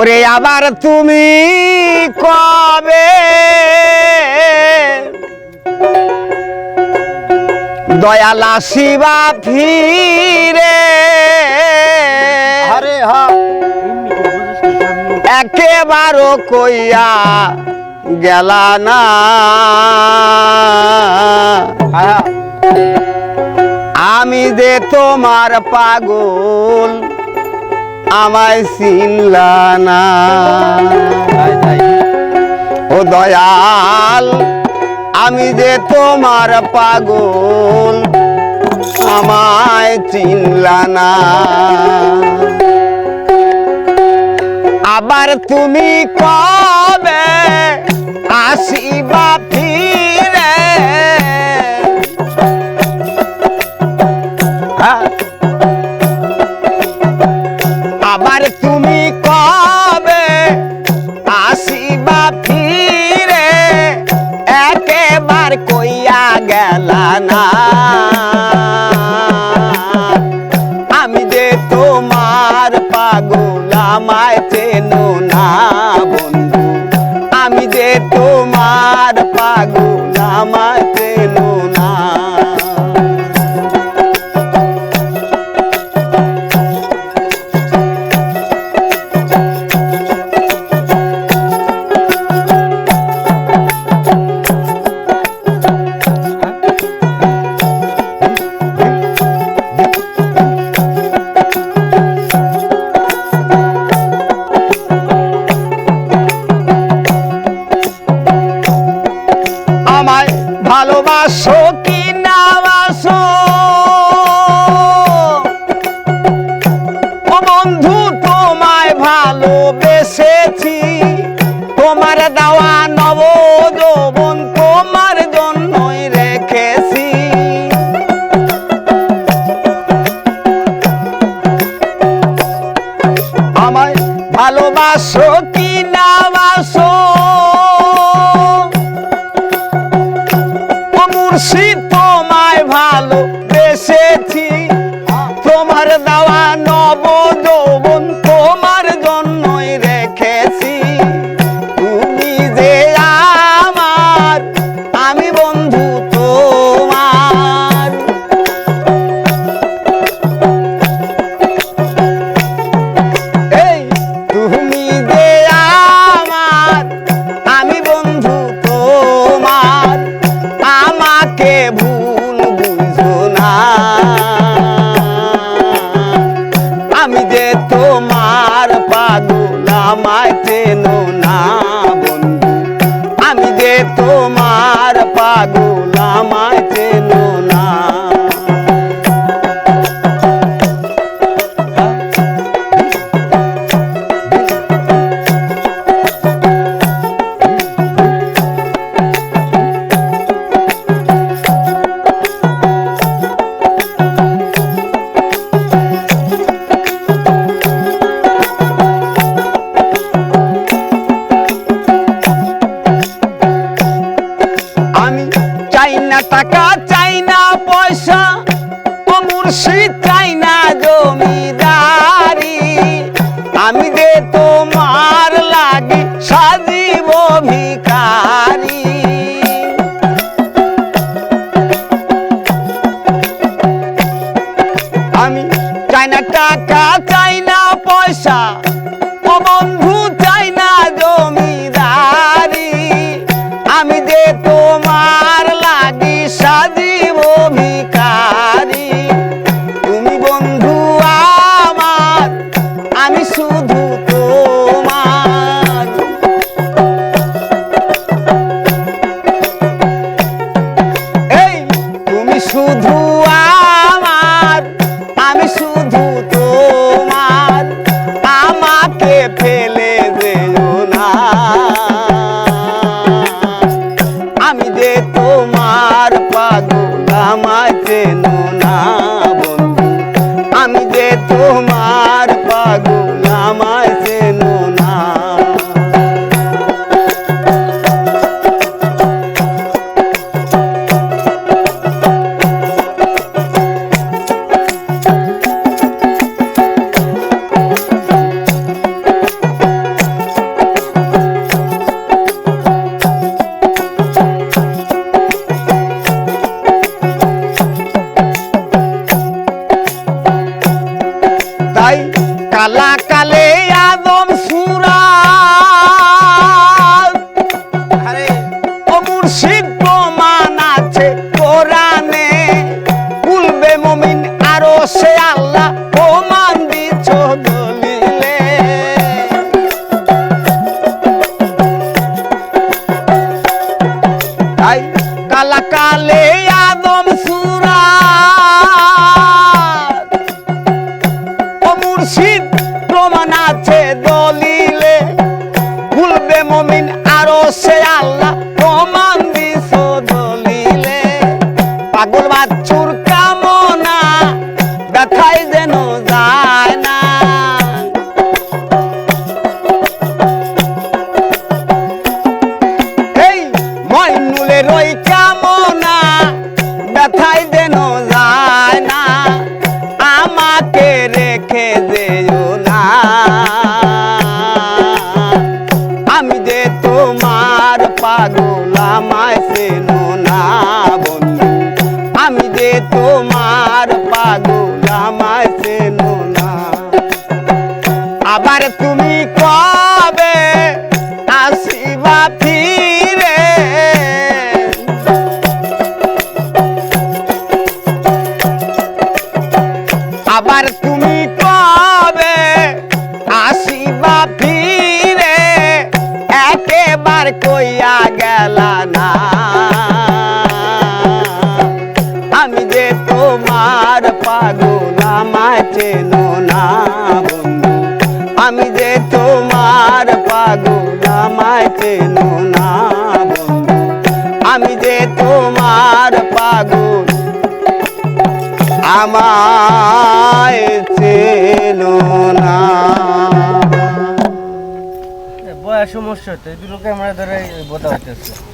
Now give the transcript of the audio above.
ওরে আবার তুমি কবে? দয়ালা শিবা ফিরে। আরে হা একেবারও কইয়া গেলা না। আমি যে তোমার পাগল আমায় চিনলা না। ও দয়াল আমি যে তোমার পাগল আমায় চিনলা না। আবার তুমি কবে আসিবা ফিরে? আমায় আমায় ভালোবাসো কি না বাসো? ও বন্ধু তোমায় ভালোবেসেছি। তোমার দেওয়া নব মুর্শিদ না জমিদারি আমি যে তোমার লাগে সাজিব ভিকারি আমি চাই না টাকা, চাই না পয়সা, ও বন্ধু চাই না জমিদারি আমি যে তোমার লাগি সাজিব ভিকারি শুধু আমার, আমি শুধু তোমার। আমাকে ফেলে যেও না। আমি যে তোমার পাগল, আমায় চেনো না বন্ধু। আমি যে তোমার দলিলে ভুলবে মমিন আরও সে আল্লাহ আমায় চেনো না। আবার তুমি কবে আসিবা ফিরে? আবার তুমি কবে আসিবা ফিরে? একেবার কইয়া গেলা না। আমি যে তোমার পাগল আমায় চেনো না বন্ধু। আমি যে তোমার পাগল আমায় চেনো না বন্ধু। আমি যে তোমার পাগল আমায় চেনো না। সমস্যা তো এই দুটো ক্যামেরা ধরে বোঝা হইতেছে।